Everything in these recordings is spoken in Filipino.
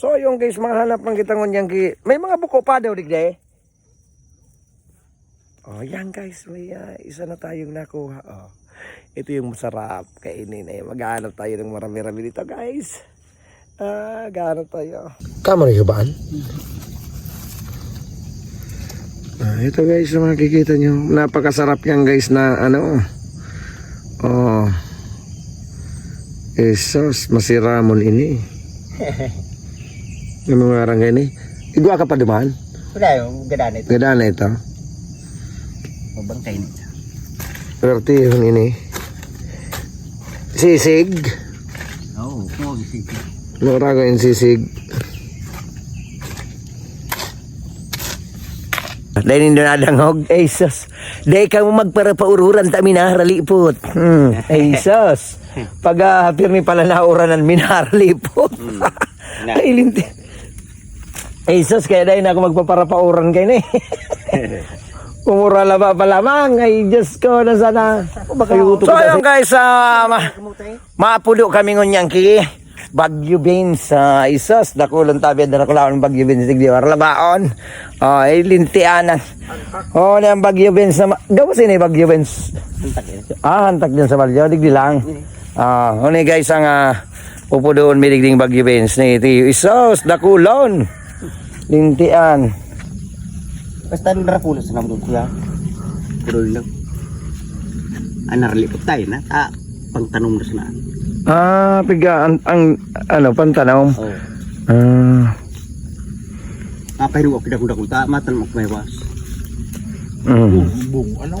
So yung guys, mahanap ng kita ngunyang ki. May mga buko pa daw digde. Oh, yan guys, may ah, isa na tayong nakuha. Oh. Ito yung masarap kainin eh. Maghanap tayo ng marami-rami dito guys. Ah, maghanap tayo. Kamo rin hubaan? Ah, ito guys, makikita nyo. Napakasarap yan guys na ano. Oh. Esos, masiramon ini. Yung mga orang ini. Igwa ka pa duman? Wala yung gada nito. Gada na ito. Mabangkay nito. Berarti yung ini. Sisig. Oo, oh, gising. Mura ko yung sisig. Dahil hindi na dangog. Ay, sus. Dahil ka mo magparapaururan ta minaharalipot. Hmm. Ay, sus. Pag uh, pala nauranan minaharalipot. Na. Ay, linti. Ay, sus. Kaya dahil na ako magpaparapauran kayo na eh. Kumura laba pa lamang. Ay, Diyos ko, na sana. So, ayun guys, ah, ma- Maapulo kami ngunyang ki Bagyo Beans sa isas dakulan tabi na nakulaon Bagyo Beans digdi war labaon. Oh, ay lintianan. Oh, na ang Bagyo Beans na ma- gawa sini Bagyo Beans. Ah, hantak din sa balyo digdi lang. Ah, oh ni guys ang uh, upudoon mi digding Bagyo Beans ni iti isas dakulon. Lintian. Basta narapulo sa namun kuya. Kurol lang. Anarlipot tayo na. Ah, pangtanong na sana. Ah, piga ang, ang ano pantanaw. Oo. Ah, Ah, pero ako pinakudakul ta. Matan mo kumaywas. mm. Bung, ano?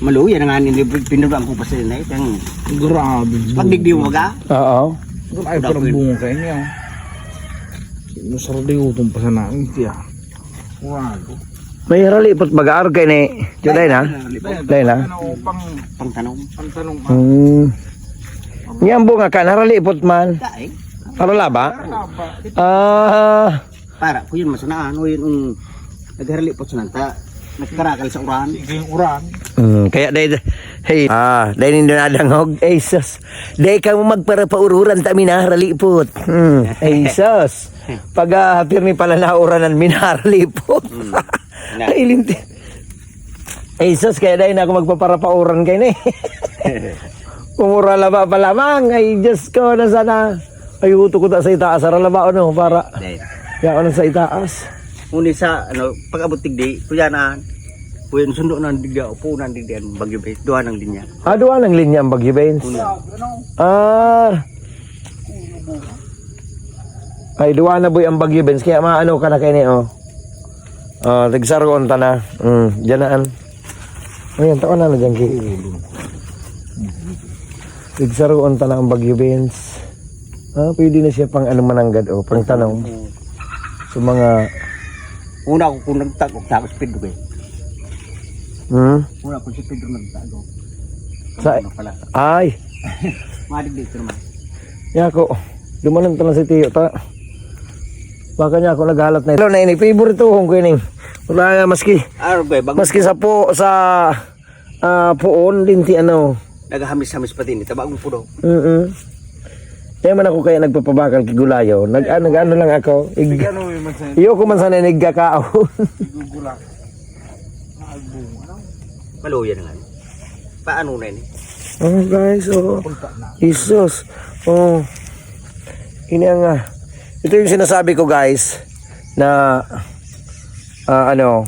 Maluya na nga nila pinurang ko pa sila na ito. Ang Grabe. pagdigdiw mo ka. Oo. Ay, parang bunga kayo niya. Masarap din utong pa sa namin, tiya. Wow. May ralipot bagar kay ni na. Dahil na. Ano, pang, Pangtanong. pang tanong, ah, Hmm. Yang bunga ka naralipot man. Para laba? Ah, Para ko yun masanaan. O yun ang nagharalipot sa nanta. Nagkarakal sa uran. Sige yung uran. mm, kaya dahil hey, ah, dahil hindi na dangog. Ay sus. Dahil ka mo magparapaururan ta minaharalipot. Hmm. Ay sus. Pag uh, pirmi pala nauranan minaharalipot. Na. Ay linti. Ay sus, kaya dahil na ako magpaparapauran kayo ni. Kumura laba pa lamang. Ay Diyos ko na sana. Ay uto ko ta sa itaas. Ara laba ano para. Kaya ako na sa itaas. Ngunit sa ano, pag-abot tigdi, kuya na, kuya sundo na digda, upo na digdi, ang bagyo ba, duha ng dinya. Ah, duwa ng linya ang Bagyo. Una. Ah. Ay, duwa na boy ang Bagyo Bains. Kaya maano ka na kayo ni, oh. Oh, tigsaroon ta na. Mm, dyanaan. Ayan, taon na na dyan, ki. Tigsaroon ta na ang Bagyo Bains. Ah, pwede na siya pang ano mananggad, oh, pang tanong. Sa mga, Una ko kung nagtago, tapos Pedro eh. hmm? Una ko si Pedro nagtago. Sa, Ano ay, Madig dito naman. Yako, dumanan ta lang si Tiyo ta. Baka niya ako naghalat na ito. na ini, favorite ko ko ini. Wala nga maski, Araw ba, bang maski sa po, sa ah, puon, linti ano. nagahamis-hamis pa din, ito bagong pudo. Mm Kaya man ako kaya nagpapabakal kay Gulayo. Nag, ah, nag ano lang ako. Ig, Ano mansa, iyo ko man sana. Albung, ano? Maluya na nga. Paano na yun? oh guys, oh. Jesus. Oh. Ini ang ah, ito yung sinasabi ko guys na ah, ano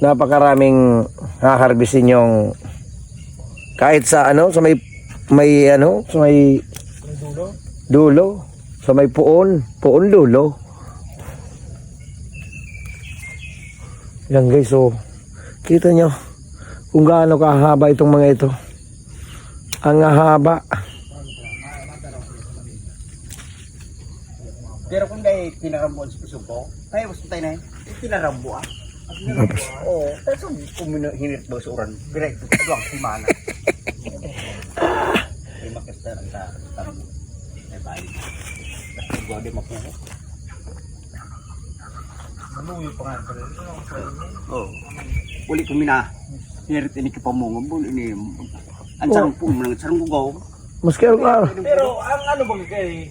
napakaraming haharbisin yung kahit sa ano sa may may ano sa may dulo? dulo sa may puon puon dulo. Yan guys so kita nyo kung gaano kahaba itong mga ito. Ang haba Pero kung dahil pinarambuan sa Pisubo, tayo mas tayo na yun. Pinarambu. Tapos, Oo. Pero kung hinit mo sa uran, direkto ito ang simana. Ay makasta ang ta. Tarbo. Ay bali. Dahil gwa di mapuho. Maluyo pa nga pala. Ang sa inyo? Oo. Uli kumina. Hirit ini kipamungan. Buli ini. Ang sarang po. Ang sarang gugaw. Mas kaya. Pero ang ano ba kay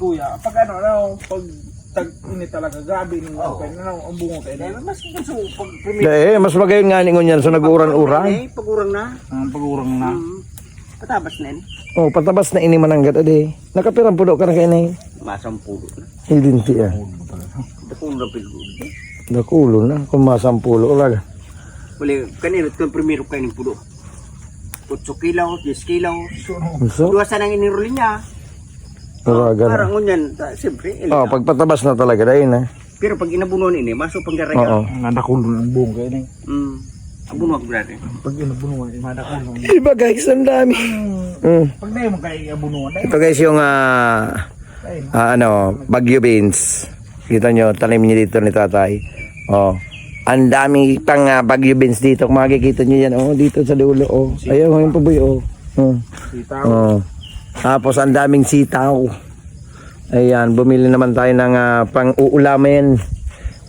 Kuya, pag ano, ano, pag tag ini talaga grabe nung Oo. okay, ano, ang bungo kayo Eh, na. mas gusto pag Eh, mas magayon nga ningon yan sa naguran-uran. Eh, pag-urang na. Ang pag-urang na. Hmm. Patabas na yun. Oh, patabas na ini mananggat ade. Nakapirang pudo ka na kay nay. Masampulo na. Hindi ti ah. Na pilgo. Nakulo na kung masampulo ulag. Wala, kanina ito primero kayo ng pulo. 8 kilaw, 10 kilaw. So, Dua sa nang iniruli niya. uragan. Parang ngunyan, ta- siyempre, Oh, pagpatabas na talaga dahil na. Pero pag inabunuan ini, masuk pang garay Oo. Nadakulo ng bungo kayo na. Hmm. Abunuan ko brother. Pag inabunuan, madakulo. Iba guys, ang dami. Mm. Pag na mo kayo abunuan, dahil Ito guys yung ah, ah, ano, Bagyo beans. Kita nyo, talim niyo dito ni tatay. Oh. Ang dami pang ah, Bagyo beans dito. Kung makikita nyo yan, oh, dito sa dulo. Oh. Ayun, yung paboy, oh. Hmm. Oh. Tapos ang daming sitaw. Ayan, bumili naman tayo ng ah, pang-uulamin.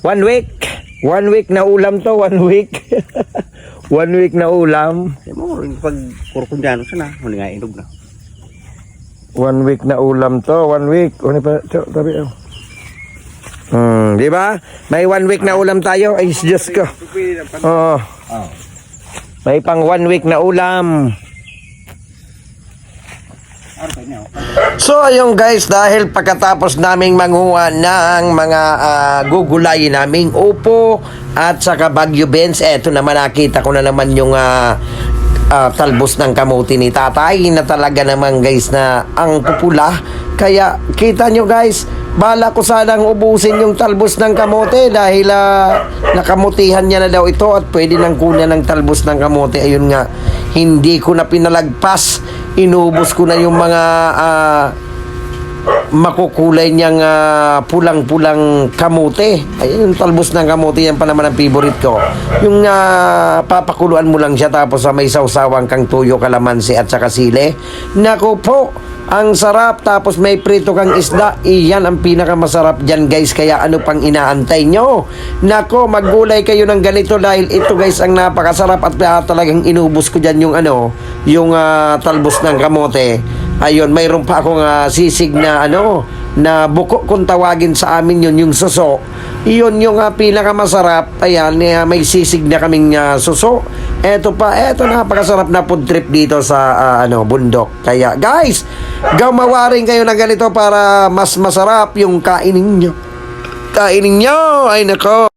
One week. One week na ulam to, one week. one week na ulam. Pag kurkundyano sana, muli nga inog na. One week na ulam to, one week. Ano pa? Tabi oh. Hmm, di ba? May one week na ulam tayo. Ay, Diyos ko. Oo. May pang one week na ulam. So ayun guys, dahil pagkatapos naming manguha ng mga ah, gugulay naming upo at saka Bagyo Benz, eto naman nakita ko na naman yung ah, ah, talbos ng kamuti ni tatay na talaga naman guys na ang pupula. Kaya kita nyo guys, bala ko sanang ubusin yung talbos ng kamote dahil ah, nakamutihan niya na daw ito at pwede nang kunya ng talbos ng kamote. Ayun nga, hindi ko na pinalagpas. Inubos ko na yung mga ah, makukulay niyang ah, pulang-pulang kamote. Ayun, yung talbos ng kamote, yan pa naman ang favorite ko. Yung ah, papakuluan mo lang siya tapos sa may sausawang kang tuyo, kalamansi at saka sile. Nako po, ang sarap tapos may prito kang isda. Iyan ang pinakamasarap dyan guys. Kaya ano pang inaantay nyo? Nako, maggulay kayo ng ganito dahil ito guys ang napakasarap at ah, talagang inubos ko dyan yung ano, yung ah, talbos ng kamote. Ayun, mayroon pa akong ah, sisig na ano, na buko kung tawagin sa amin yun, yung suso. Iyon yung uh, pinakamasarap. Ayan, eh, may sisig na kaming ah, suso. Eto pa, eto napakasarap na food trip dito sa ah, ano, bundok. Kaya guys, gumawa rin kayo ng ganito para mas masarap yung kainin nyo. Kainin nyo, ay nako.